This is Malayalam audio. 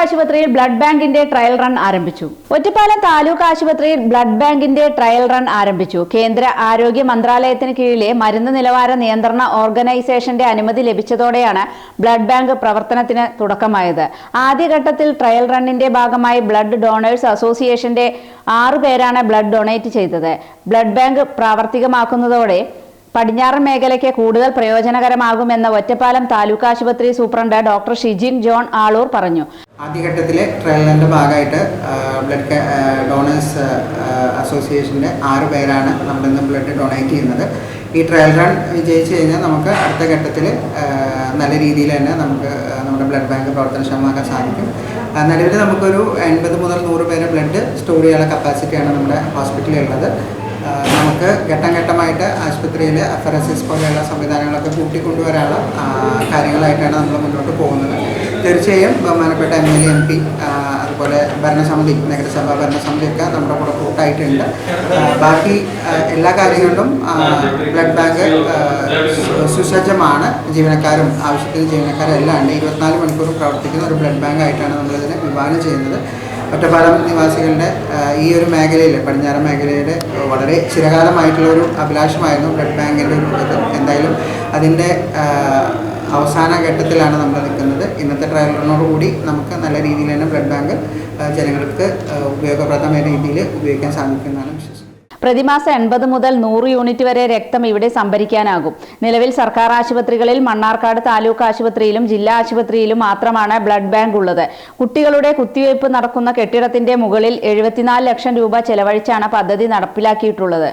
ആശുപത്രിയിൽ ബ്ലഡ് ബാങ്കിന്റെ ട്രയൽ റൺ ആരംഭിച്ചു. ഒറ്റപ്പാലം താലൂക്ക് ആശുപത്രിയിൽ ബ്ലഡ് ബാങ്കിന്റെ ട്രയൽ റൺ ആരംഭിച്ചു. കേന്ദ്ര ആരോഗ്യ മന്ത്രാലയത്തിന് കീഴിലെ മരുന്ന് നിലവാര നിയന്ത്രണ ഓർഗനൈസേഷന്റെ അനുമതി ലഭിച്ചതോടെയാണ് ബ്ലഡ് ബാങ്ക് പ്രവർത്തനത്തിന് തുടക്കമായത്. ആദ്യഘട്ടത്തിൽ ട്രയൽ റണ്ണിന്റെ ഭാഗമായി ബ്ലഡ് ഡോണേഴ്സ് അസോസിയേഷന്റെ ആറു പേരാണ് ബ്ലഡ് ഡൊണേറ്റ് ചെയ്തത്. ബ്ലഡ് ബാങ്ക് പ്രാവർത്തികമാക്കുന്നതോടെ പടിഞ്ഞാറൻ മേഖലയ്ക്ക് കൂടുതൽ പ്രയോജനകരമാകുമെന്ന് ഒറ്റപ്പാലം താലൂക്ക് ആശുപത്രി superintendent doctor Shijin John Aloor പറഞ്ഞു. ആദ്യഘട്ടത്തിലെ ട്രയലിന്റെ ഭാഗമായിട്ട് ബ്ലഡ് ഡോണേഴ്സ് അസോസിയേഷന്റെ ആറ് പേരാണ് നമ്മളിന്ന് ബ്ലഡ് ഡൊണേറ്റ് ചെയ്യുന്നത്. ഈ ട്രയൽ റൺ വിജയിച്ചു കഴിഞ്ഞാൽ നമുക്ക് അടുത്ത ഘട്ടത്തിൽ നല്ല രീതിയിൽ തന്നെ നമുക്ക് നമ്മുടെ ബ്ലഡ് ബാങ്ക് പ്രവർത്തനക്ഷമമാക്കാൻ സാധിക്കും. നിലവിൽ നമുക്കൊരു എൺപത് മുതൽ നൂറ് പേരെ ബ്ലഡ് സ്റ്റോർ ചെയ്യാനുള്ള കപ്പാസിറ്റിയാണ് നമ്മുടെ ഹോസ്പിറ്റലിൽ ഉള്ളത്. നമുക്ക് ഘട്ടം ഘട്ടമായിട്ട് ആശുപത്രിയിൽ അഫറസിസ് പോലെയുള്ള സംവിധാനങ്ങളൊക്കെ കൂട്ടിക്കൊണ്ടുവരാനുള്ള കാര്യങ്ങളായിട്ടാണ് നമ്മൾ മുന്നോട്ട് പോകുന്നത്. തീർച്ചയായും ബഹുമാനപ്പെട്ട M L A M P അതുപോലെ ഭരണസമിതി നഗരസഭാ ഭരണസമിതിയൊക്കെ നമ്മുടെ കൂടെ കൂട്ടായിട്ടുണ്ട്. ബാക്കി എല്ലാ കാര്യങ്ങളിലും ബ്ലഡ് ബാങ്ക് സുസജ്ജമാണ് ജീവനക്കാരും ആവശ്യത്തിന് ജീവനക്കാരും എല്ലാം ഉണ്ട്. ഇരുപത്തിനാല് മണിക്കൂർ പ്രവർത്തിക്കുന്ന ഒരു ബ്ലഡ് ബാങ്ക് ആയിട്ടാണ് നമ്മളിതിനെ വിഭാവനം ചെയ്യുന്നത്. ഒറ്റപ്പാലം നിവാസികളുടെ ഈ ഒരു മേഖലയിൽ പടിഞ്ഞാറൻ മേഖലയുടെ വളരെ ചിരകാലമായിട്ടുള്ള ഒരു അഭിലാഷമായിരുന്നു ബ്ലഡ് ബാങ്കിന്റെ ഒരു എന്തായാലും അതിന്റെ അവസാന ഘട്ടത്തിലാണ് നമ്മൾ നിൽക്കുന്നത്. ഇന്നത്തെ ട്രയലിനോടുകൂടി നമുക്ക് നല്ല രീതിയിൽ തന്നെ ബ്ലഡ് ബാങ്ക് ജനങ്ങൾക്ക് ഉപയോഗപ്രദമായ രീതിയിൽ ഉപയോഗിക്കാൻ സാധിക്കുന്നതാണ് വിശ്വസിക്കുന്നത്. പ്രതിമാസം എൺപത് മുതൽ നൂറ് യൂണിറ്റ് വരെ രക്തം ഇവിടെ സംഭരിക്കാനാകും. നിലവിൽ സർക്കാർ ആശുപത്രികളിൽ മണ്ണാർക്കാട് താലൂക്ക് ആശുപത്രിയിലും ജില്ലാ ആശുപത്രിയിലും മാത്രമാണ് ബ്ലഡ് ബാങ്ക് ഉള്ളത്. കുട്ടികളുടെ കുത്തിവയ്പ് നടക്കുന്ന കെട്ടിടത്തിന്റെ മുകളിൽ എഴുപത്തിനാല് ലക്ഷം രൂപ ചെലവഴിച്ചാണ് പദ്ധതി നടപ്പിലാക്കിയിട്ടുള്ളത്.